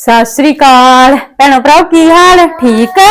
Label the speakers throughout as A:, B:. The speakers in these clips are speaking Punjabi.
A: ਸਤਿ ਸ੍ਰੀ ਅਕਾਲ। ਭੈਣੋ ਭਰਾਓ, ਕੀ ਹਾਲ? ਠੀਕ? ਹੈ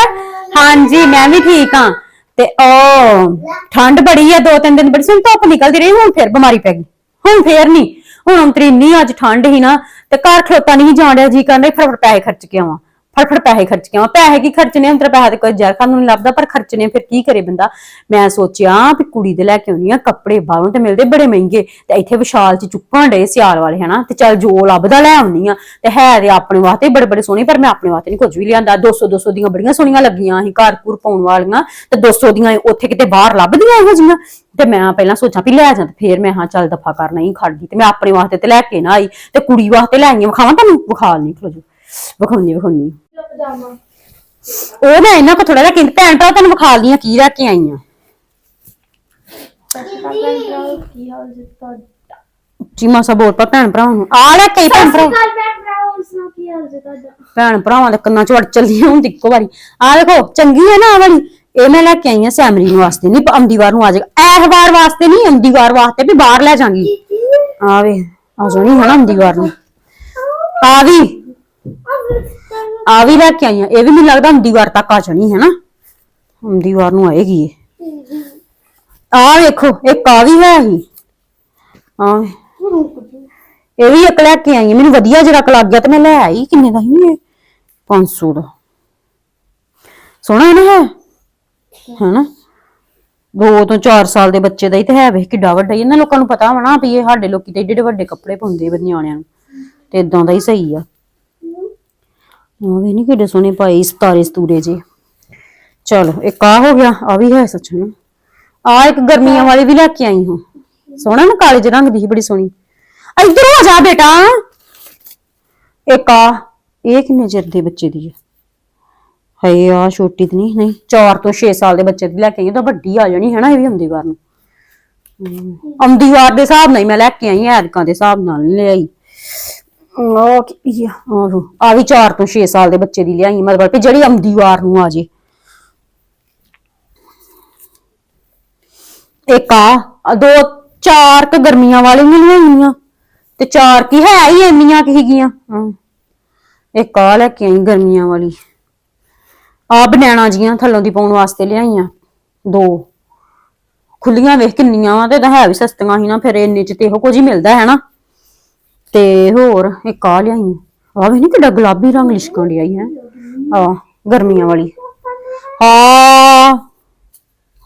A: ਹਾਂਜੀ, ਮੈਂ ਵੀ ਠੀਕ ਹਾਂ। ਤੇ ਉਹ, ਠੰਡ ਬੜੀ ਆ, ਦੋ ਤਿੰਨ ਦਿਨ ਬੜੀ ਸੀ ਧੁੱਪ ਨਿਕਲਦੀ ਰਹੀ, ਹੁਣ ਫਿਰ ਬਿਮਾਰੀ ਪੈ ਗਈ। ਹੁਣ ਫੇਰ ਨਹੀਂ ਹੁਣ ਅੰਤਰੀ ਇੰਨੀ ਅੱਜ ਠੰਡ ਹੀ ਨਾ, ਤੇ ਘਰ ਖਲੋਤਾ ਨਹੀਂ ਜਾਣ ਰਿਹਾ ਜੀ ਕਰਨੇ ਫਟਾਫਟ ਪੈਸੇ ਖਰਚ ਕੇ ਆਵਾਂ। ਫਟਾਫਟ ਪੈਸੇ ਖਰਚ ਕੇ ਆਵਾਂ ਪੈਸੇ ਕੀ ਖਰਚਨੇ ਅੰਤਰ ਪੈਸਾ ਤੇ ਕੋਈ ਜ਼ਰ ਖਾਣ ਨੂੰ ਨਹੀਂ ਲੱਭਦਾ, ਪਰ ਖਰਚਨੇ ਫਿਰ ਕੀ ਕਰੇ ਬੰਦਾ? ਮੈਂ ਸੋਚਿਆ ਵੀ ਕੁੜੀ ਦੇ ਲੈ ਕੇ ਆਉਣੀ ਆ, ਕੱਪੜੇ ਬਾਹਰੋਂ ਤੇ ਮਿਲਦੇ ਬੜੇ ਮਹਿੰਗੇ। ਤੇ ਇੱਥੇ ਵਿਸ਼ਾਲ ਚ ਚੁੱਕਣ ਡੇ ਸਿਆਲ ਵਾਲੇ, ਹਨਾ? ਤੇ ਚੱਲ ਜੋ ਲੱਭਦਾ ਲੈ ਆਉਣੀ ਆ। ਤੇ ਹੈ ਤੇ ਆਪਣੇ ਵਾਸਤੇ ਬੜੇ ਬੜੇ ਸੋਹਣੇ, ਪਰ ਮੈਂ ਆਪਣੇ ਵਾਸਤੇ ਨਹੀਂ ਕੁਝ ਵੀ ਲਿਆਂਦਾ। 200 200 ਦੀਆਂ ਬੜੀਆਂ ਸੋਹਣੀਆਂ ਲੱਗੀਆਂ ਸੀ ਘਰ ਘੁਰ ਪਾਉਣ ਵਾਲੀਆਂ। ਤੇ 200 ਦੀਆਂ ਉੱਥੇ ਕਿਤੇ ਬਾਹਰ ਲੱਭਦੀਆਂ ਇਹੋ ਜਿਹੀਆਂ। ਤੇ ਮੈਂ ਪਹਿਲਾਂ ਸੋਚਾਂ ਵੀ ਲੈ ਜਾਂ ਤੇ ਫੇਰ ਮੈਂ ਹਾਂ ਚੱਲ ਦਫਾ ਕਰ ਨਹੀਂ ਖੜਦੀ ਤੇ ਮੈਂ ਆਪਣੇ ਵਾਸਤੇ ਤੇ ਲੈ ਕੇ ਨਾ ਆਈ। ਤੇ ਕੁੜੀ ਵਾਸਤੇ ਲੈ ਆਈਆਂ, ਵਿਖਾਵਾਂ ਤੁਹਾਨੂੰ? ਵਿਖਾ ਨਹੀਂ ਖਲੋ ਜੋ ਵਿਖਾਉਣੀ ਵਿਖਾਉਣੀ।
B: ਪਜਾਮਾ।
A: ਉਹ ਮੈਂ ਇਹਨਾਂ ਕੋ ਥੋੜਾ ਜਿਹਾ ਕਹਿੰਦੀ ਭੈਣ ਭਰਾ ਤੈਨੂੰ ਵਿਖਾ ਲੀਆਂ ਕੀ ਲੈ ਕੇ ਆਈਆਂ।
B: ਕੀ ਹਾਲ ਜੀ ਤੁਹਾਡਾ?
A: ਚੀਮਾ ਸਾ ਬੋਲ ਪਾ ਭੈਣ ਭਰਾ ਨੂੰ। ਆ ਲੈ ਕਈ ਭੈਣ ਭਰਾ।
B: ਕਾਲ ਮੈਂ ਭਰਾ ਸੁਣੋ ਕੀ ਹਾਲ ਜੀ ਤੁਹਾਡਾ?
A: ਭੈਣ ਭਰਾਵਾਂ ਦੇ ਕੰਨਾਂ ਚ ਵੜ ਚੱਲੀ ਹੁਣ ਇੱਕੋ ਵਾਰੀ। ਆ ਦੇਖੋ ਚੰਗੀ ਹੈ ਨਾ ਆ ਵਾਲੀ। ਇਹ ਮੈਂ ਲੈ ਕੇ ਆਈ ਆ ਸੈਮਰੀ ਨੂੰ ਵਾਸਤੇ ਨਹੀਂ ਆਉਂਦੀ ਵਾਰ ਨੂੰ ਆ ਜਾਏਗਾ। ਐਸ ਵਾਰ ਵਾਸਤੇ ਨਹੀਂ ਆਉਂਦੀ ਵਾਰ ਵਾਸਤੇ ਵੀ ਬਾਹਰ ਲੈ ਜਾਾਂਗੀ। ਆ ਵੇ ਆ ਜਾਣੀ ਹੈ ਨਾ ਆਉਂਦੀ ਵਾਰ ਨੂੰ ਆ ਵੀ। ਆ ਵੀ ਲੈ ਕੇ ਆਈ ਆ। ਇਹ ਵੀ ਮੈਨੂੰ ਲੱਗਦਾ ਆਉਂਦੀ ਵਾਰ ਤੱਕ ਆ ਜਾਣੀ ਹੈ ਨਾ ਆਉਂਦੀ ਵਾਰ ਨੂੰ ਆਏਗੀ ਇਹ। ਆ ਵੇਖੋ, ਇੱਕ ਆ ਹੈ ਹੀ। ਆ ਇਹ ਵੀ ਇੱਕ ਲੈ ਕੇ ਆਈ ਆ। ਮੈਨੂੰ ਵਧੀਆ ਜਿਹੜਾ ਲੱਗ ਗਿਆ ਤੇ ਮੈਂ ਲੈ ਆਈ। ਕਿੰਨੇ ਦਾ ਸੀ ਇਹ? 500 ਦਾ। ਸੋਹਣਾ ਨਾ ਹੈ ਹੈਨਾ? ਦੋ ਤੋਂ 4 ਸਾਲ ਦੇ ਬੱਚੇ ਦਾ ਹੀ ਤੇ ਹੈ ਵੇ ਕਿੱਡਾ ਵੱਡਾ ਹੀ। ਇਹਨਾਂ ਲੋਕਾਂ ਨੂੰ ਪਤਾ ਹੋਣਾ ਵੀ ਇਹ ਸਾਡੇ ਲੋਕੀ ਤੇ ਏਡੇ ਏਡੇ ਵੱਡੇ ਕੱਪੜੇ ਪਾਉਂਦੇ ਆ ਨਿਆਣਿਆਂ ਨੂੰ। ਤੇ ਇਦਾਂ ਦਾ ਹੀ ਸਹੀ ਆ। ਉਹ ਵੀ ਨਹੀਂ ਕਿੱਡੇ ਸੋਹਣੇ ਭਾਈ ਸਤਾਰੇ ਸਤੂਰੇ ਜੇ। ਚਲੋ ਇੱਕ ਆ ਹੋ ਗਿਆ ਆ ਵੀ ਹੈ ਸੱਚ ਨਾ ਆ ਇੱਕ ਗਰਮੀਆਂ ਵਾਲੀ ਵੀ ਲੈ ਕੇ ਆਈ ਹਾਂ। ਸੋਹਣਾ ਨਾ ਕਾਲੇ ਜਿਹੇ ਰੰਗ ਦੀ ਸੀ ਬੜੀ ਸੋਹਣੀ। ਇੱਧਰ ਆ ਜਾ ਬੇਟਾ। ਇੱਕ ਆ ਇਹ ਕਿੰਨੇ ਚਿਰ ਦੇ ਬੱਚੇ ਦੀ ਹੈ ਹਏ ਆ ਛੋਟੀ ਤੇ ਨਹੀਂ ਨਹੀਂ 4 ਤੋਂ 6 ਸਾਲ ਦੇ ਬੱਚੇ ਦੀ ਲੈ ਕੇ ਆਈ ਉਹ ਤਾਂ ਵੱਡੀ ਆ ਜਾਣੀ ਹੈ ਨਾ ਇਹ ਵੀ ਆਉਂਦੀ ਵਾਰ ਨੂੰ। ਹਮ, ਆਉਂਦੀ ਵਾਰ ਦੇ ਹਿਸਾਬ ਨਾਲ ਹੀ ਮੈਂ ਲੈ ਕੇ ਆਈ ਐਤਕਾਂ ਦੇ ਹਿਸਾਬ ਨਾਲ ਨਹੀਂ ਲਿਆਈ ਉਹ ਕੀ ਆ ਆਹੋ ਆ ਵੀ 4 ਤੋਂ 6 ਸਾਲ ਦੇ ਬੱਚੇ ਦੀ ਲਿਆਈ ਮਤਲਬ ਕਿ ਜਿਹੜੀ ਆਉਂਦੀ ਵਾਰ ਨੂੰ ਆ ਜੇ। ਇੱਕ ਆ ਆ ਦੋ, ਚਾਰ ਕ ਗਰਮੀਆਂ ਵਾਲੀਆਂ ਲਿਆਈਆਂ ਤੇ ਚਾਰ ਕੀ ਹੈ ਹੀ ਇੰਨੀਆਂ ਕੀ ਹੈਗੀਆਂ। ਹਾਂ। ਇੱਕ ਆ ਲੈ ਕੇ ਆਈ ਗਰਮੀਆਂ ਵਾਲੀ। ਆ ਬਨਾਣਾ ਜੀਆਂ ਥੱਲੋਂ ਦੀ ਪਾਉਣ ਵਾਸਤੇ ਲਿਆਈਆਂ। ਦੋ। ਖੁੱਲੀਆਂ ਵੇਖ ਕਿੰਨੀਆਂ ਵਾ, ਤੇ ਤਾਂ ਹੈ ਵੀ ਸਸਤੀਆਂ ਸੀ ਨਾ, ਫਿਰ ਇੰਨੇ ਚ ਤੇ ਇਹੋ ਕੁਝ ਹੀ ਮਿਲਦਾ, ਹੈ ਨਾ? ਤੇ ਹੋਰ ਇੱਕ ਆ ਲਿਆਈ। ਆ ਵੀ ਨਹੀਂ ਕਿੱਡਾ ਗੁਲਾਬੀ ਰੰਗ ਲਿਸ਼ਕਣ ਡਿਆ ਹੈ। ਆ ਗਰਮੀਆਂ ਵਾਲੀ। ਹਾਂ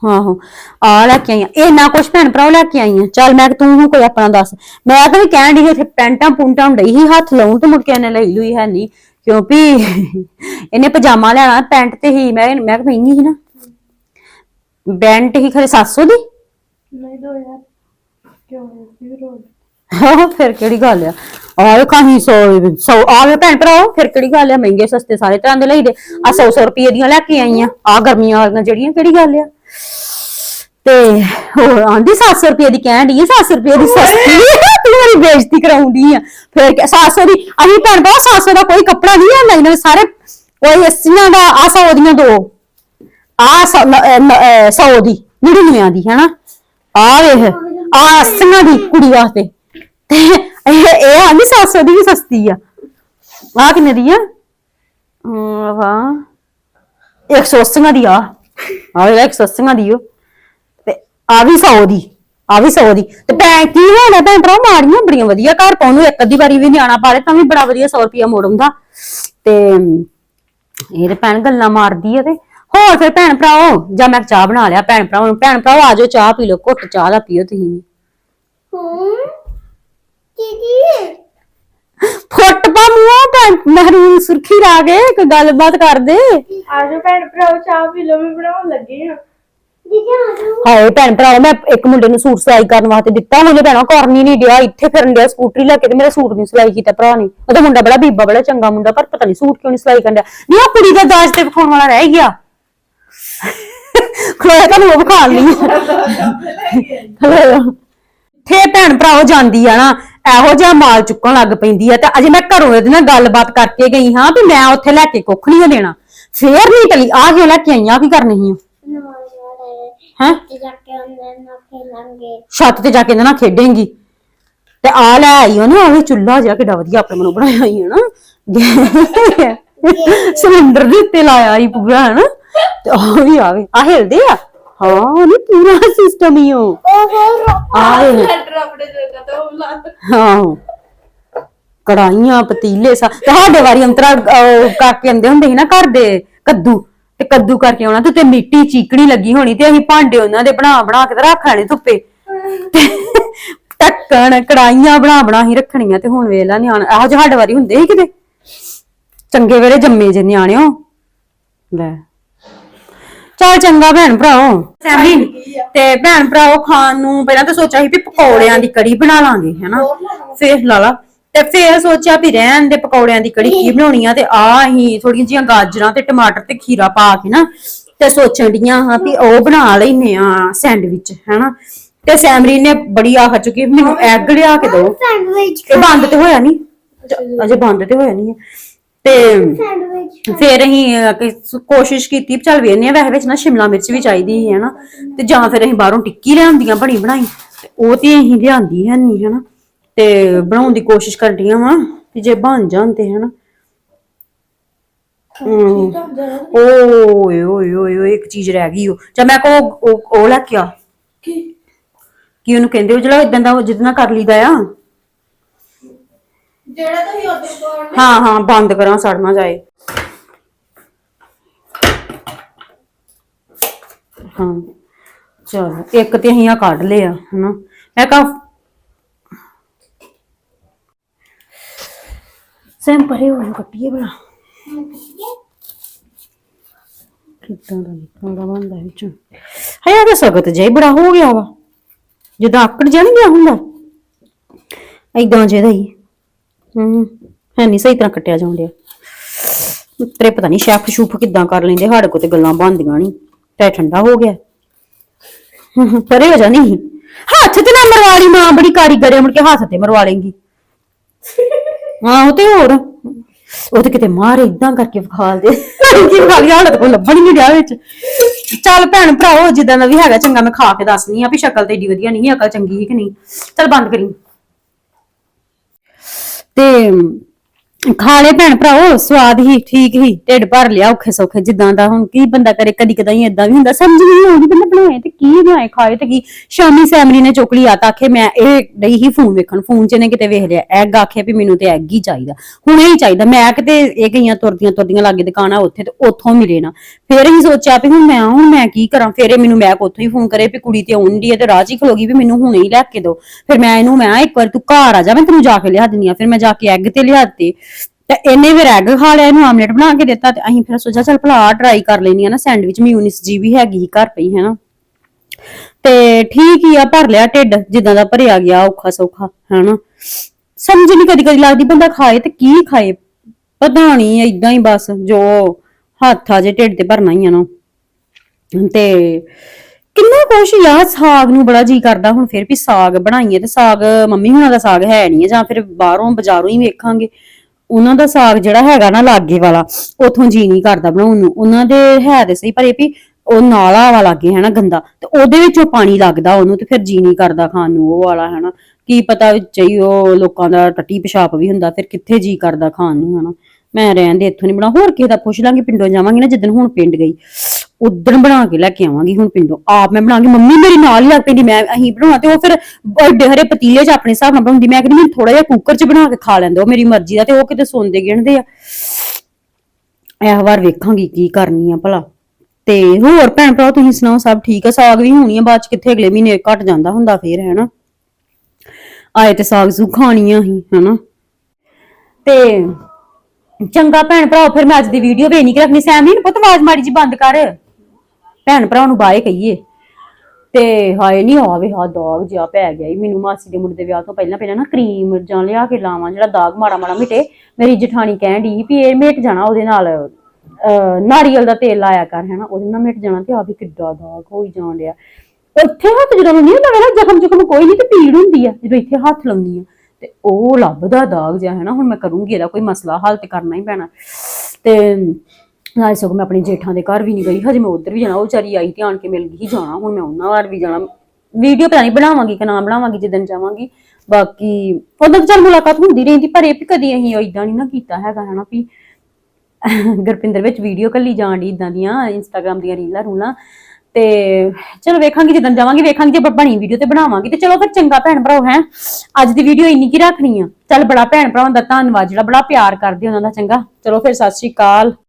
A: ਆਹੋ। ਆ ਲੈ ਕੇ ਆਈਆਂ। ਇਹ ਨਾ ਕੁਛ ਭੈਣ ਭਰਾ ਲੈ ਕੇ ਆਈਆਂ। ਚੱਲ ਮੈਂ ਕਿ ਤੂੰ ਹੁਣ ਕੋਈ ਆਪਣਾ ਦੱਸ। ਮੈਂ ਤਾਂ ਵੀ ਕਹਿਣ ਦੀ ਇੱਥੇ ਪੈਂਟਾਂ ਪੁੰਟਾਂ ਡਈ ਹੀ ਹੱਥ ਲਾਉਣ ਤੇ ਮੁੜ ਕੇ ਇਹਨੇ ਲਈ ਲੂਈ ਹੈ ਨਹੀਂ। ਕਿਉਂਕਿ ਇਹਨੇ ਪਜਾਮਾ ਲੈਣਾ, ਪੈਂਟ ਤੇ ਹੀ ਮੈਂ ਮੈਂ ਕਿ ਮਹਿੰਗੀ ਸੀ ਨਾ। ਪੈਂਟ ਹੀ ਖਰੇ 700 ਦੀ
B: ਨਹੀਂ ਦੋ ਕਿਉਂ ਵੀ
A: ਆਹੋ, ਫਿਰ ਕਿਹੜੀ ਗੱਲ ਆ? ਆਹ ਕਾਹੀ 100 100 ਆਵੇ ਭੈਣ ਭਰਾ ਫਿਰ ਕਿਹੜੀ ਗੱਲ ਆ? ਮਹਿੰਗੇ ਸਸਤੇ ਸਾਰੇ ਤਰ੍ਹਾਂ ਦੇ ਲਈਦੇ। ਆ 100 100 ਰੁਪਏ ਦੀਆਂ ਲੈ ਕੇ ਆਈਆਂ। ਆ ਗਰਮੀਆਂ ਵਾਲੀਆਂ ਜਿਹੜੀਆਂ ਕਿਹੜੀ ਗੱਲ ਆ? ਤੇ ਹੋਰ ਆਂਦੀ 700 ਰੁਪਏ ਦੀ ਕਹਿਣ ਦੀ 700 ਰੁਪਏ ਦੀ ਸਸਤੀ ਤੂੰ ਮੇਰੀ ਬੇਇੱਜ਼ਤੀ ਕਰਾਉਂਦੀ ਆ। ਫਿਰ ਕਿ 700 ਦੀ ਅਸੀਂ ਭੈਣ ਭਰਾ 700 ਦਾ ਕੋਈ ਕੱਪੜਾ ਨਹੀਂ ਆਉਂਦਾ ਇਹਨਾਂ ਦੇ ਸਾਰੇ ਕੋਈ 80 ਦਾ ਆ 100 ਦੀਆਂ ਦੋ। ਆ 100 ਦੀ 99 ਦੀ ਹੈਨਾ? ਆ ਵੇਖ ਆ 80 ਦੀ ਕੁੜੀ ਵਾਸਤੇ। ਇਹ ਇਹ ਆਂਦੀ 700 ਦੀ ਵੀ ਸਸਤੀ ਆ। ਆ ਕਿੰਨੇ ਦੀ ਆ? ਵਾਹ। 180 ਦੀ ਆ। ਆ ਵੇਖ 180 ਦੀ ਓ ਤੇ ਆ ਵੀ 100 ਦੀ ਆ ਵੀ 100 ਦੀ। ਤੇ ਭੈਣ ਕੀ ਹੋਣਾ ਭੈਣ ਭਰਾ ਮਾੜੀਆਂ ਬੜੀਆਂ ਵਧੀਆ ਘਰ ਪਾਉਣ ਨੂੰ ਇੱਕ ਅੱਧੀ ਵਾਰੀ ਵੀ ਨਿਆਣਾ ਪਾਲੇ ਤਾਂ ਵੀ ਬੜਾ ਵਧੀਆ 100 ਰੁਪਿਆ ਮੋੜ ਆਉਂਦਾ। ਤੇ ਇਹ ਤੇ ਭੈਣ ਗੱਲਾਂ ਮਾਰਦੀ ਆ ਤੇ। ਹੋਰ ਫਿਰ ਭੈਣ ਭਰਾਓ ਜਾਂ ਮੈਂ ਚਾਹ ਬਣਾ ਲਿਆ ਭੈਣ ਭਰਾਵਾਂ ਨੂੰ। ਭੈਣ ਭਰਾਓ ਆ ਜਾਓ ਚਾਹ ਪੀ ਲਓ ਘੁੱਟ ਚਾਹ ਦਾ ਪੀਓ ਤੁਸੀਂ।
B: ਹੂੰ ਦੀਦੀ
A: ਫੁੱਟ ਪਾ ਮੂੰਹ ਭੈਣ ਮਹਿਰੂਨ ਸੁਰਖੀ ਲਾ ਕੇ ਕੋਈ ਗੱਲਬਾਤ ਕਰਦੇ।
B: ਆਜੋ ਭੈਣ ਭਰਾਓ ਚਾਹ ਪੀ ਲਓ ਮੈਂ ਬਣਾਉਣ ਲੱਗੀ ਦੀਦੀ ਆਜੋ।
A: ਹਾਏ ਭੈਣ ਭਰਾਓ ਮੈਂ ਇੱਕ ਮੁੰਡੇ ਨੂੰ ਸੂਟ ਸਿਲਾਈ ਕਰਨ ਵਾਸਤੇ ਦਿੱਤਾ ਉਹਨੇ ਭੈਣਾ ਕਰਨੀ ਨਹੀਂ ਡਿਆ ਇੱਥੇ ਫਿਰਨ ਡਿਆ ਸਕੂਟਰੀ ਲੈ ਕੇ ਤੇ ਮੇਰਾ ਸੂਟ ਨਹੀਂ ਸਿਲਾਈ ਕੀਤਾ ਭਰਾ ਨੇ। ਉਹਦਾ ਮੁੰਡਾ ਬੜਾ ਬੀਬਾ ਬੜਾ ਚੰਗਾ ਮੁੰਡਾ ਪਰ ਪਤਾ ਨਹੀਂ ਸੂਟ ਕਿਉਂ ਨਹੀਂ ਸਿਲਾਈ ਕਰਨ ਡਿਆ। ਨਹੀਂ ਉਹ ਕੁੜੀ ਦਾ ਦਾਜ ਤੇ ਵਿਖਾਉਣ ਵਾਲਾ ਰਹਿ ਗਿਆ। ਖਲੋਇਆ ਤੁਹਾਨੂੰ ਉਹ ਵਿਖਾ ਲਈ ਥੇ ਭੈਣ ਭਰਾਓ ਜਾਂਦੀ ਆ ਨਾ ਇਹੋ ਜਿਹਾ ਮਾਲ ਚੁੱਕਣ ਲੱਗ ਪੈਂਦੀ ਆ ਤੇ ਅਜੇ ਮੈਂ ਘਰੋਂ ਇਹਦੇ ਨਾਲ ਗੱਲਬਾਤ ਕਰਕੇ ਗਈ ਹਾਂ ਵੀ ਮੈਂ ਉੱਥੇ ਲੈ ਕੇ ਕੁੱਖ ਨਹੀਂ ਦੇਣਾ। ਫੇਰ ਨਹੀਂ ਟਲੀ ਆ ਕਿਉਂ ਲੈ ਕੇ ਆਈਆਂ, ਕੀ ਕਰਨੀ ਸੀ ਹੈ?
B: ਤੇ ਜਾ ਕੇ ਅੰਦਰ ਨਾ ਖੇਲਾਂਗੇ
A: ਛੱਤ ਤੇ ਜਾ ਕੇ ਇਹਦੇ ਨਾਲ ਖੇਡੇਂਗੀ। ਤੇ ਆ ਲੈ ਆਈ ਉਹਨੇ ਆ ਵੀ ਚੁੱਲਾ ਜਿਹਾ ਕਿੱਡਾ ਵਧੀਆ ਆਪਣੇ ਮਨੂੰ ਬਣਾਇਆ ਹੀ ਹੈ ਸਿਲੰਡਰ ਦੇ ਉੱਤੇ ਲਾਇਆ ਹੀ ਪੂਰਾ, ਹਨਾ? ਤੇ ਉਹ ਵੀ ਆਵੇ ਆ ਹਿਲਦੇ ਆ? ਹਾਂ, ਨਹੀਂ, ਪੂਰਾ ਸਿਸਟਮ ਹੀ ਉਹ। ਆਏ।
B: ਲੈਟਰ ਆਪਣੇ ਜਗ੍ਹਾ ਤੇ ਉਹ ਲਾ
A: ਹਾਂ। ਕੜਾਈਆਂ ਪਤੀਲੇ ਸਾ ਤੇ ਸਾਡੇ ਵਾਰੀ ਅੰਤਰਾ ਕਰਕੇ ਆਂਦੇ ਹੁੰਦੇ ਸੀ ਨਾ ਘਰ ਦੇ ਕੱਦੂ। ਤੇ ਕੱਦੂ ਕਰਕੇ ਆਉਣਾ ਤੇ ਤੇ ਮਿੱਟੀ ਚੀਕਣੀ ਲੱਗੀ ਹੋਣੀ ਤੇ ਅਸੀਂ ਭਾਂਡੇ ਉਹਨਾਂ ਦੇ ਬਣਾ ਬਣਾ ਕੇ ਤੇ ਰੱਖ ਲੈਣੇ ਧੁੱਪੇ। ਤੇ ਢੱਕਣ ਕੜਾਈਆਂ ਬਣਾ ਬਣਾ ਹੀ ਰੱਖਣੀਆਂ ਤੇ ਹੁਣ ਵੇਲਾ ਨਿਆਣ ਇਹੋ ਜਿਹੇ ਸਾਡੇ ਵਾਰੀ ਹੁੰਦੇ ਸੀ ਕਿਤੇ। ਚੰਗੇ ਵੇਲੇ ਜੰਮੇ ਜੇ ਨਿਆਣਿਓ। ਲੈ। ਚਲ ਚੰਗਾ ਭੈਣ ਭਰਾਓ। ਫੈਮਿਲੀ ਤੇ ਭੈਣ ਭਰਾਓ ਖਾਣ ਨੂੰ ਪਹਿਲਾਂ ਤਾਂ ਸੋਚਿਆ ਸੀ ਵੀ ਪਕੌੜਿਆਂ ਦੀ ਕੜੀ ਬਣਾ ਲਾਂਗੇ ਹੈਨਾ? ਫੇਰ ਲਾ ਲਾ। ਤੇ ਫੇਰ ਸੋਚਿਆ ਵੀ ਰਹਿਣ ਦੇ ਪਕੌੜਿਆਂ ਦੀ ਕੜੀ ਕੀ ਬਣਾਉਣੀ ਆ ਤੇ ਆ ਅਸੀਂ ਥੋੜੀਆਂ ਜੀਆਂ ਗਾਜਰਾਂ ਤੇ ਟਮਾਟਰ ਤੇ ਖੀਰਾ ਪਾ ਕੇ ਨਾ ਤੇ ਸੋਚਣ ਡੀਆਂ ਹਾਂ ਵੀ ਉਹ ਬਣਾ ਲੈਨੇ ਆ ਸੈਂਡਵਿਚ ਹੈਨਾ? ਤੇ ਸੈਮਰੀ ਨੇ ਬੜੀ ਆਖ ਚੁੱਕੀ ਮੈਨੂੰ ਐਗ ਲਿਆ ਕੇ ਦਿਓ
B: ਸੈਂਡਵਿਚ
A: ਤੇ ਬੰਦ ਤੇ ਹੋਇਆ ਨਹੀਂ ਅਜੇ ਬੰਦ ਤੇ ਹੋਇਆ ਨਹੀਂ ਹੈ ਤੇ
B: ਸੈਂਡਵਿਚ।
A: ਫਿਰ ਅਸੀਂ ਅਹ, ਸ- ਕੋਸ਼ਿਸ਼ ਕੀਤੀ ਵੀ ਚੱਲ ਵੇਖਨੇ ਆ ਵੈਸੇ ਵਿੱਚ ਨਾ ਸ਼ਿਮਲਾ ਮਿਰਚ ਵੀ ਚਾਹੀਦੀ ਹੈ ਨਾ ਤੇ ਜਾਂ ਫਿਰ ਅਸੀਂ ਬਾਹਰੋਂ ਟਿੱਕੀ ਲਿਆਂਦੀਆਂ ਬਣੀ ਬਣਾਈ ਤੇ ਉਹ ਤੇ ਅਸੀਂ ਲਿਆਂਦੀ ਹੈ ਨਹੀਂ ਹਨਾ। ਤੇ ਬਣਾਉਣ ਦੀ ਕੋਸ਼ਿਸ਼ ਕਰਦੀਆਂ ਵਾਂ ਕਿ ਜੇ ਬਣ ਜਾਣ ਤੇ ਹਨਾ। ਹਮ। ਓਏ ਓਏ ਓਏ ਓਏ ਇੱਕ ਚੀਜ਼ ਰਹਿ ਗਈ ਉਹ। ਜਾਂ ਮੈਂ ਕੋ ਉਹ ਉਹ ਲੈ ਕੇ ਆ।
B: ਕੀ?
A: ਕੀ ਉਹਨੂੰ ਕਹਿੰਦੇ ਉਹ ਜਿਹੜਾ ਇਦਾਂ ਦਾ ਜਿੱਦਾਂ ਕਰ ਲਈਦਾ ਆ?
B: ਜਿਹੜਾ ਤੁਸੀਂ ਉਧਰ ਕੋਲ
A: ਹਾਂ ਹਾਂ, ਬੰਦ ਕਰਾਂ, ਸੜ ਨਾ ਜਾਏ। ਹਾਂ, ਚਲ, ਇੱਕ ਤੇ ਅਸੀਂ ਆ ਕੱਢ ਲਿਆ ਹਨਾ। ਮੈਂ ਕਹਾ ਸੈਮ ਪਰੇ ਹੋਣ ਕੱਟੀਏ ਬਣਾ ਕਿੱਦਾਂ ਦਾ ਨਿਕਲਦਾ ਬੰਦਾ ਵਿੱਚ ਹੈ ਤਾਂ ਸਗਤ ਜਿਹਾ ਬੜਾ ਹੋ ਗਿਆ ਵਾ। ਜਿੱਦਾਂ ਆਕੜ ਜਾਣ ਗਿਆ ਹੁੰਦਾ। ਏਦਾਂ ਜਿਹਦਾ ਹੀ। ਹੂੰ ਹੈ ਨਹੀਂ ਸਹੀ ਤਰ੍ਹਾਂ ਕੱਟਿਆ ਜਾਣ ਡਿਆ। ਤੇਰੇ ਪਤਾ ਨਹੀਂ ਸ਼ੈਫ ਸ਼ੂਫ ਕਿੱਦਾਂ ਕਰ ਲੈਂਦੇ, ਸਾਡੇ ਕੋਲ ਤੇ ਗੱਲਾਂ ਬਣਦੀਆਂ ਨਹੀਂ ਤੇ ਠੰਡਾ ਹੋ ਗਿਆ। ਪਰੇ ਹੋ ਜਾ ਨਹੀਂ ਹੱਥ ਤੇ ਨਾ ਮਰਵਾ ਲਈ, ਮਾਂ ਬੜੀ ਕਾਰੀਗਰ ਹੈ ਮੁੜ ਕੇ ਹੱਥ ਤੇ ਮਰਵਾ ਲੇਂਗੀ। ਆਹੋ ਤੇ ਹੋਰ, ਉਹ ਤੇ ਕਿਤੇ ਮਾਰ ਇਦਾਂ ਕਰਕੇ ਵਿਖਾਲ ਦੇ। ਕੀ ਵਿਖਾਲੀ ਹਾਲਤ ਕੋਈ ਲੱਭਣ ਹੀ ਨਹੀਂ ਡਿਆ ਵਿੱਚ। ਚੱਲ ਭੈਣ ਭਰਾਓ, ਜਿੱਦਾਂ ਦਾ ਵੀ ਹੈਗਾ, ਚੰਗਾ ਮੈਂ ਖਾ ਕੇ ਦੱਸਨੀ ਆ ਵੀ ਸ਼ਕਲ ਤੇ ਏਡੀ ਵਧੀਆ ਨਹੀਂ ਅਕਲ ਚੰਗੀ ਹੈ ਕਿ ਨਹੀਂ। ਚੱਲ ਬੰਦ ਕਰੀ। ਤੇ ਖਾ ਲਏ ਭੈਣ ਭਰਾਓ, ਸਵਾਦ ਹੀ ਠੀਕ ਹੀ, ਢਿੱਡ ਭਰ ਲਿਆ ਔਖੇ ਸੌਖੇ, ਜਿੱਦਾਂ ਦਾ ਹੁਣ ਕੀ ਬੰਦਾ ਕਰੇ, ਕਦੀ ਕਦਾਈ ਇਦਾਂ ਵੀ ਹੁੰਦਾ, ਸਮਝ ਨਹੀਂ ਆਉਂਦੀ ਬੰਦਾ ਬਣਾਏ ਤੇ ਕੀ ਬਣਾਏ, ਖਾਏ ਤੇ ਕੀ। ਸ਼ਾਮੀ ਸੈਮਰੀ ਨੇ ਚੁੱਕ ਲਈ ਆ ਤਾਂ ਆਖੇ ਮੈਂ ਇਹ ਡਈ ਹੀ ਫੋਨ ਵੇਖਣ, ਫੋਨ 'ਚ ਨੇ ਕਿਤੇ ਵੇਖ ਲਿਆ ਐਗ ਆਖੇ ਵੀ ਮੈਨੂੰ ਤੇ ਐਗ ਹੀ ਚਾਹੀਦਾ। ਹੁਣੇ ਹੀ ਚਾਹੀਦਾ, ਮੈਂ ਕਿਤੇ ਇਹ ਗਈਆਂ ਤੁਰਦੀਆਂ ਤੁਰਦੀਆਂ ਲਾਗੇ ਦੁਕਾਨ ਆ ਉੱਥੇ ਤੇ ਉੱਥੋਂ ਮਿਲੇ ਨਾ। ਫੇਰ ਹੀ ਸੋਚਿਆ ਵੀ ਹੁਣ ਮੈਂ ਹੁਣ ਮੈਂ ਕੀ ਕਰਾਂ, ਫੇਰ ਇਹ ਮੈਨੂੰ ਮੈਂ ਉੱਥੋਂ ਹੀ ਫੋਨ ਕਰੇ ਵੀ ਕੁੜੀ ਤੇ ਆਉਣ ਦੀ ਹੈ ਤੇ ਰਾਹ 'ਚ ਹੀ ਖਲੋਗੀ ਵੀ ਮੈਨੂੰ ਹੁਣੇ ਹੀ ਲੈ ਕੇ ਦਿਓ। ਫਿਰ ਮੈਂ ਇਹਨੂੰ, ਮੈਂ ਇੱਕ ਵਾਰ ਤੂੰ ਘਰ ਆ ਜਾ, ਮੈਂ ਤੈਨੂੰ ਜਾ ਕੇ ਲਿਆ ਦਿੰਦੀ ਆ ਫਿਰ ਮੈਂ ਜਾ ਕੇ ਐਗ ਤੇ ਲਿਆਤੇ ਤੇ ਇਹਨੇ ਫਿਰ ਰੈਗ ਖਾ ਲਿਆ, ਇਹਨੂੰ ਆਮਲੇਟ ਬਣਾ ਕੇ ਦਿੱਤਾ ਤੇ ਅਸੀਂ ਫਿਰ ਸੋਚਿਆ ਚੱਲ ਭਲਾ ਟਰਾਈ ਕਰ ਲੈਣੀ ਆ ਨਾ ਸੈਂਡਵਿਚ ਮਿਊਨਿਸ ਜੀ ਵੀ ਹੈਗੀ ਸੀ ਘਰ ਪਈ ਹੈ ਨਾ ਤੇ ਠੀਕ ਹੀ ਆ, ਭਰ ਲਿਆ ਢਿੱਡ, ਜਿੱਦਾਂ ਦਾ ਭਰਿਆ ਗਿਆ ਔਖਾ ਸੌਖਾ, ਹੈਨਾ। ਸਮਝ ਨਹੀਂ ਕਦੀ ਕਦੀ ਲੱਗਦੀ ਬੰਦਾ ਖਾਏ ਤੇ ਕੀ ਖਾਏ, ਪਤਾ ਨਹੀਂ ਏਦਾਂ ਹੀ ਬਸ ਜੋ ਹੱਥ ਆ ਜੇ ਢਿੱਡ ਤੇ ਭਰਨਾ ਹੀ ਆ ਨਾ। ਤੇ ਕਿੰਨਾ ਕੁਛ ਯਾਰ ਸਾਗ ਨੂੰ ਬੜਾ ਜੀ ਕਰਦਾ ਹੁਣ ਫਿਰ ਵੀ ਸਾਗ ਬਣਾਈਏ ਤੇ ਸਾਗ ਮੰਮੀ ਹੁਣਾਂ ਦਾ ਸਾਗ ਹੈ ਨਹੀਂ ਜਾਂ ਫਿਰ ਬਾਹਰੋਂ ਬਾਜ਼ਾਰੋਂ ਹੀ ਵੇਖਾਂਗੇ। ਉਹਨਾਂ ਦਾ ਸਾਗ ਜਿਹੜਾ ਹੈਗਾ ਨਾ ਲਾਗੇ ਵਾਲਾ, ਉਥੋਂ ਜੀ ਨਹੀਂ ਕਰਦਾ ਬਣਾਉਣ ਨੂੰ। ਉਹਨਾਂ ਦੇ ਹੈ ਤੇ ਸਹੀ, ਪਰ ਇਹ ਵੀ ਉਹ ਨਾਲਾ ਵਾਲਾ ਲਾਗੇ ਹੈ ਗੰਦਾ, ਤੇ ਉਹਦੇ ਵਿੱਚੋਂ ਪਾਣੀ ਲੱਗਦਾ ਉਹਨੂੰ ਤੇ ਫਿਰ ਜੀ ਨਹੀਂ ਕਰਦਾ ਖਾਣ ਨੂੰ ਉਹ ਵਾਲਾ, ਹੈ ਕੀ ਪਤਾ ਵਿੱਚ ਹੀ ਉਹ ਲੋਕਾਂ ਦਾ ਟੱਟੀ ਪਿਸ਼ਾਬ ਵੀ ਹੁੰਦਾ, ਫਿਰ ਕਿੱਥੇ ਜੀ ਕਰਦਾ ਖਾਣ ਨੂੰ, ਹੈ ਮੈਂ ਰਹਿਣ ਦੇ ਇੱਥੋਂ ਨਹੀਂ ਬਣਾ ਹੋਰ ਕਿਸੇ ਦਾ ਪੁੱਛ ਲਾਂਗੀ, ਪਿੰਡੋਂ ਜਾਵਾਂਗੀ ਨਾ, ਜਿੱਦਣ ਹੁਣ ਪਿੰਡ ਗਈ। ਉਦੋਂ ਬਣਾ ਕੇ ਲੈ ਕੇ ਆਵਾਂਗੀ ਹੁਣ ਪਿੰਡੋਂ। ਆਪ ਮੈਂ ਬਣਾਉਂਗੀ ਮੰਮੀ ਮੇਰੀ ਨਾਲ ਹੀ ਲੱਗ ਪੈਂਦੀ, ਮੈਂ ਅਹੀਂ ਬਣਾਉਣਾ ਤੇ ਉਹ ਫਿਰ ਵੱਡੇ ਹਰੇ ਪਤੀਲੇ 'ਚ ਆਪਣੇ ਹਿਸਾਬ ਨਾਲ ਬਣਾਉਂਦੀ, ਮੈਂ ਕਹਿੰਦੀ ਮੈਨੂੰ ਥੋੜਾ ਜਿਹਾ ਕੁੱਕਰ 'ਚ ਬਣਾ ਕੇ ਖਾ ਲੈਂਦੇ ਉਹ ਮੇਰੀ ਮਰਜ਼ੀ ਦਾ ਤੇ ਉਹ ਕਿਤੇ ਸੌਂਦੇ ਗਿਣਦੇ ਆ। ਇਹ ਵਾਰ ਵੇਖਾਂਗੀ ਕੀ ਕਰਨੀ ਆ ਭਲਾ। ਤੇ ਹੋਰ ਭੈਣ ਭਰਾ ਤੁਸੀਂ ਸੁਣਾਓ, ਸਭ ਠੀਕ ਆ? ਸਾਗ ਵੀ ਹੋਣੀ ਆ, ਬਾਅਦ ਚ ਕਿੱਥੇ ਅਗਲੇ ਮਹੀਨੇ ਘਟ ਜਾਂਦਾ ਹੁੰਦਾ ਫੇਰ, ਹੈਨਾ? ਆਏ ਤੇ ਸਾਗ ਸੂ ਖਾਣੀਆਂ ਹੀ ਹੈਨਾ? ਤੇ ਚੰਗਾ ਭੈਣ ਭਰਾ ਫਿਰ ਮੈਂ ਅੱਜ ਦੀ ਵੀਡੀਓ ਵੇ ਨਹੀਂ ਰੱਖਣੀ। ਸੈਮੀ ਨੂੰ ਪੁੱਤ ਆਵਾਜ਼ ਮਾੜੀ ਜੀ ਬੰਦ ਕਰ। ਭੈਣ ਭਰਾ ਨੂੰ ਬਾਏ ਕਹੀਏ। ਤੇ ਹਾਏ ਨਹੀਂ ਆਵੇ ਹਾਂ ਦਾਗ ਜਿਆ ਪੈ ਗਿਆ ਈ। ਮੈਨੂੰ ਮਾਸੀ ਦੇ ਮੁੰਡੇ ਦੇ ਵਿਆਹ ਤੋਂ ਪਹਿਲਾਂ ਪਹਿਲਾਂ ਨਾ ਕਰੀਮ ਜਾਂ ਲਿਆ ਕੇ ਲਾਵਾਂ, ਜਿਹੜਾ ਦਾਗ ਮਾੜਾ ਮਾੜਾ ਮਿਟੇ, ਮੇਰੀ ਜਠਾਣੀ ਕਹਿਣ ਦੀ ਵੀ ਇਹ ਮਿਟ ਜਾਣਾ ਉਹਦੇ ਨਾਲ। ਨਾਰੀਅਲ ਦਾ ਤੇਲ ਲਾਇਆ ਕਰ, ਹੈਨਾ, ਉਹਦੇ ਨਾਲ ਮਿਟ ਜਾਣਾ ਤੇ ਆ ਵੀ ਕਿੱਡਾ ਦਾਗ ਹੋਈ ਜਾਣ ਡਿਆ। ਉੱਥੇ ਹੱਥ ਜਦੋਂ ਨਹੀਂ ਹੁੰਦਾ ਨਾ, ਜ਼ਖਮ ਜ਼ਖਮ ਕੋਈ ਨਹੀਂ ਤੇ ਪੀੜ ਹੁੰਦੀ ਆ, ਜਦੋਂ ਇੱਥੇ ਹੱਥ ਲਾਉਂਦੀ ਆ। ਤੇ ਉਹ ਲੱਭਦਾ ਦਾਗ ਜਿਹਾ ਹੈ ਹੁਣ ਮੈਂ ਕਰੂੰਗੀ ਇਹਦਾ ਕੋਈ ਮਸਲਾ, ਹੱਲ ਤੇ ਕਰਨਾ ਹੀ ਪੈਣਾ। ਤੇ ਨਾਲੇ ਸਗੋਂ ਮੈਂ ਆਪਣੇ ਜੇਠਾਂ ਦੇ ਘਰ ਵੀ ਨਹੀਂ ਗਈ, ਹਜੇ ਮੈਂ ਉੱਧਰ ਵੀ ਜਾਣਾ, ਉਹ ਵਿਚਾਰੀ ਆਈ ਤੇ ਕੇ ਮਿਲ ਗਈ, ਜਾਣਾ ਹੁਣ ਮੈਂ ਉਹਨਾਂ ਘਰ ਵੀ ਜਾਣਾ। ਵੀਡੀਓ ਪਤਾ ਨਹੀਂ ਬਣਾਵਾਂਗੀ ਕਿ ਨਾ ਬਣਾਵਾਂਗੀ, ਜਿੱਦਣ ਜਾਵਾਂਗੀ। ਬਾਕੀ ਉਦੋਂ ਚੱਲ ਮੁਲਾਕਾਤ ਹੁੰਦੀ ਰਹਿੰਦੀ, ਪਰ ਇਹ ਵੀ ਕਦੀ ਅਸੀਂ ਇਦਾਂ ਨਹੀਂ ਨਾ ਕੀਤਾ ਹੈਗਾ, ਹਨਾ ਵੀ ਗੁਰਪਿੰਦਰ ਵਿੱਚ ਵੀਡੀਓ ਕੱਲੀ ਜਾਣ ਦੀ ਇਦਾਂ ਦੀਆਂ ਇੰਸਟਾਗ੍ਰam ਦੀਆਂ ਰੀਲਾਂ ਰੂਲਾਂ। ਤੇ ਚਲੋ ਵੇਖਾਂਗੇ ਜਦੋਂ ਜਾਵਾਂਗੇ ਵੇਖਾਂਗੇ, ਜੇ ਬਣੀ ਵੀਡੀਓ ਤੇ ਬਣਾਵਾਂਗੇ। ਤੇ ਚਲੋ ਫਿਰ ਚੰਗਾ ਭੈਣ ਭਰਾਓ, ਹੈ। ਅੱਜ ਦੀ ਵੀਡੀਓ ਇੰਨੀ ਕੀ ਰੱਖਣੀ ਆ? ਚੱਲ ਬੜਾ ਭੈਣ ਭਰਾਵਾਂ ਦਾ ਧੰਨਵਾਦ, ਜਿਹੜਾ ਬੜਾ ਪਿਆਰ ਕਰਦੇ ਉਹਨਾਂ ਦਾ, ਚੰਗਾ। ਚਲੋ ਫਿਰ, ਸਤਿ ਸ਼੍ਰੀ ਅਕਾਲ।